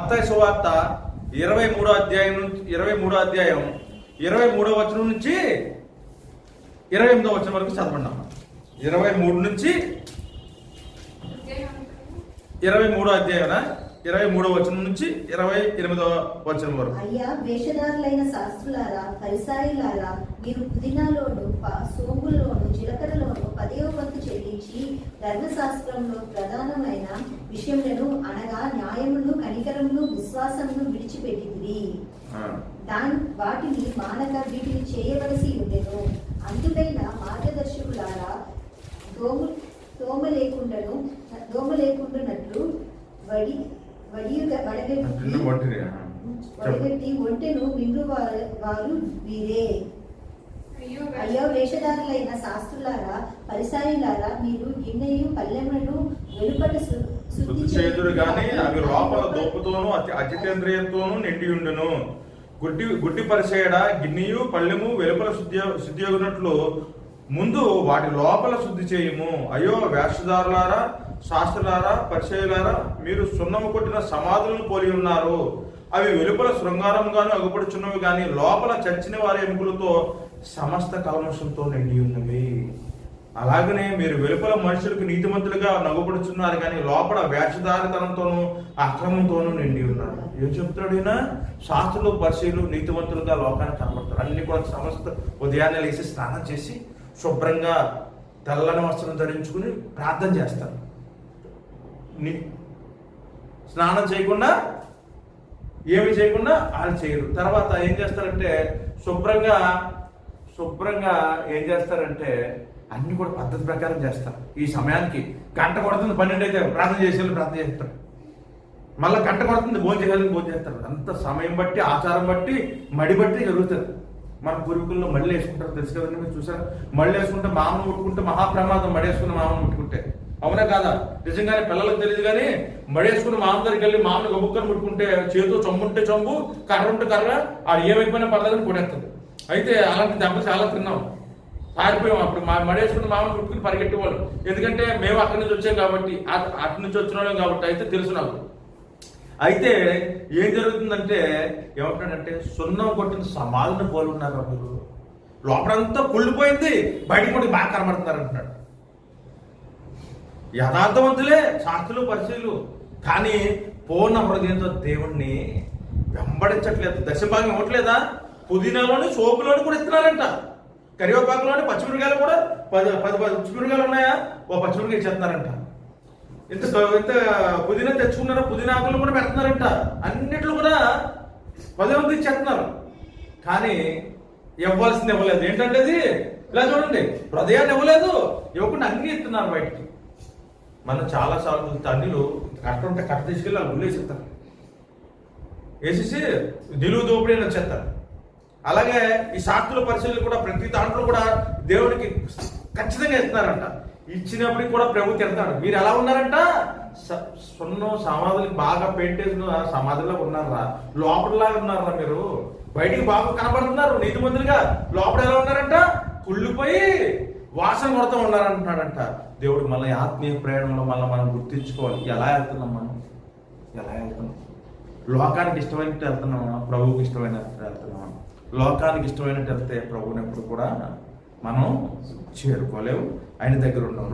మత్తాయి సువార్త ఇరవై మూడో అధ్యాయం నుంచి ఇరవై మూడో అధ్యాయం ఇరవై మూడో వచనం నుంచి ఇరవై ఎనిమిదో వచనం వరకు చదవండి ఇరవై మూడు నుంచి ఇరవై మూడో అధ్యాయం ఇరవై మూడో వచనం నుంచి ఇరవై ఎనిమిదో వచనం వరకు. అయ్యా వేషధారులైన శాస్త్రులారా పరిసాయిలారా మీరు పుదీనాలోను సోంగుల్లోను జీలకర్రలోను పదవ వంతు చెల్లించి ధర్మశాస్త్రంలో ప్రధానమైన విషయములను అనగా న్యాయమును కనికరమును విశ్వాసమును విడిచిపెట్టింది ఆ. దాని వాటిని మానక వీటిని చేయవలసి ఉండెను. అందుకైన మార్గదర్శకులారా దోము దోమ లేకుండాను దోమ లేకుండానట్లు వడి వడియుగ వడగట్టి ఒంటెను విందు వారు వారు వీరే అయ్యో వేషధారులైన శాస్త్రులారా పరిసాయులారా మీరు గిన్నెయు పల్లెములను వెలుపట శుద్ధి చేదురు గాని అవి లోపల దోపుతోనూ అతి అజితేంద్రియంతోనూ నిండి ఉండును. గుడ్డి గుడ్డి పరిచేయడ? గిన్నెయు పళ్ళెము వెలుపల శుద్ధి శుద్ధియగునట్లు ముందు వాటి లోపల శుద్ధి చేయము. అయ్యో వేషధారులారా శాస్త్రులారా పరిచయులారా మీరు సున్నము కొట్టిన సమాధులను పోలి ఉన్నారు. అవి వెలుపల శృంగారంగాను అగుపడుచున్నవి గాని లోపల చచ్చిన వారి ఎముకలతో సమస్త కల్మషంతో నిండి ఉన్నవి. అలాగనే మీరు వెలుపల మనుషులకు నీతిమంతులుగా నవ్వుపడుచున్నారు కానీ లోపల వేషధారితనంతోనూ అక్రమంతోనూ నిండి ఉన్నారు. ఏం చెప్తున్నాడు ఈయన? శాస్త్రులు పరిశీలు నీతివంతులుగా లోకానికి కనబడతారు. అన్ని కూడా సమస్త ఉదయాన్నే లేచి స్నానం చేసి శుభ్రంగా తెల్లని వస్త్రం ధరించుకుని ప్రార్థన చేస్తారు. నీ స్నానం చేయకుండా ఏమి చేయకుండా వాళ్ళు చేయరు. తర్వాత ఏం చేస్తారంటే శుభ్రంగా శుభ్రంగా ఏం చేస్తారంటే అన్ని కూడా పద్ధతి ప్రకారం చేస్తారు. ఈ సమయానికి గంట కొడుతుంది పన్నెండు అయితే ప్రార్థన చేసేయాలి ప్రార్థన చేస్తారు. మళ్ళీ గంట కొడుతుంది భోజనం చేయాలని భోజనం చేస్తారు. అంత సమయం బట్టి ఆచారం బట్టి మడి బట్టి జరుగుతుంది. మన పూర్వీకుల్లో మళ్ళీ వేసుకుంటారు. తెలుసు కదండి మీరు చూసారు? మళ్ళీ వేసుకుంటే మామను ముట్టుకుంటే మహాప్రమాదం మడి వేసుకున్న మామను ముట్టుకుంటే. అవునా కాదా? నిజంగానే పిల్లలకు తెలియదు కానీ మడేసుకుని మామ దగ్గరికి వెళ్ళి మామూలు గబుక్కని ముట్టుకుంటే చేతితో చొమ్ము ఉంటే కర్ర ఉంటే కర్ర ఆడు ఏమైపోయినా పడదని కొడేస్తుంది అయితే అలాంటి దెబ్బ చాలా తిన్నాం. పారిపోయాం అప్పుడు. మా మడేసుకుని మామూలు ముట్టుకుని పరిగెట్టేవాళ్ళు. ఎందుకంటే మేము అక్కడి నుంచి వచ్చాం కాబట్టి అటు నుంచి వచ్చిన వాళ్ళం కాబట్టి అయితే తెలుసు నాకు. అయితే ఏం జరుగుతుందంటే ఏమంటాడంటే సున్నం కొట్టిన సమాధిని పోలున్నారు మీరు. లోపలంతా కుళ్ళిపోయింది. బయటకు కూడా బాగా కనబడుతున్నారు అంటున్నాడు. యథార్థవంతులే శాస్త్రులు పరిశీలు. కానీ పూర్ణ హృదయంతో దేవుణ్ణి వెంబడించట్లేదు. దశభాగం ఇవ్వట్లేదా? పుదీనాలోని సోపులోని కూడా ఇస్తున్నారంట. కరివేపాకులోని పచ్చిమిరకాయలు కూడా పది పది పది పచ్చిమిరకాయలు ఉన్నాయా? ఓ పచ్చిమిరకాయ ఇచ్చేస్తున్నారంట. ఇంత ఇంత పుదీనా తెచ్చుకున్నారా పుదీనా ఆకులు కూడా పెడుతున్నారంట. అన్నిట్లు కూడా పది మంది ఇచ్చేస్తున్నారు. కానీ ఇవ్వాల్సింది ఇవ్వలేదు. ఏంటంటే అది? ఇలా చూడండి. హృదయాన్ని ఇవ్వలేదు. ఇవ్వకుండా అన్ని ఇస్తున్నారు బయటికి. మనం చాలా సార్లు తల్లిలు కట్ట ఉంటే కట్ట తీసుకెళ్ళి వాళ్ళు ఉల్లేసిస్తారు వేసేసి దిలువు దోపిడీ అని వచ్చేస్తారు. అలాగే ఈ శాస్త్రుల పరిశీలన కూడా ప్రతి దాంట్లో కూడా దేవునికి ఖచ్చితంగా ఇస్తున్నారంట. ఇచ్చినప్పటికి కూడా ప్రభు తిడతాడు. మీరు ఎలా ఉన్నారంట? స- సున్నం సమాధులకి బాగా పెయింటేసిన సమాధుల్లో ఉన్నారా? లోపలలాగా ఉన్నారా మీరు? బయటికి బాగా కనబడుతున్నారు నీతిమంతులుగా. లోపల ఎలా ఉన్నారంట? కుళ్ళిపోయి వాసన కొడతా ఉన్నారంటున్నాడంట. దేవుడు మళ్ళీ ఆత్మీయ ప్రయాణంలో మళ్ళీ మనం గుర్తించుకోవాలి. ఎలా వెళ్తున్నాం మనం? ఎలా వెళ్తున్నాం? లోకానికి ఇష్టమైనట్టు వెళ్తున్నామా? ప్రభువుకి ఇష్టమైన వెళ్తున్నాం లోకానికి ఇష్టమైనట్టు వెళ్తే ప్రభువుని ఎప్పుడు కూడా మనం చేరుకోలేవు. ఆయన దగ్గర ఉన్నాం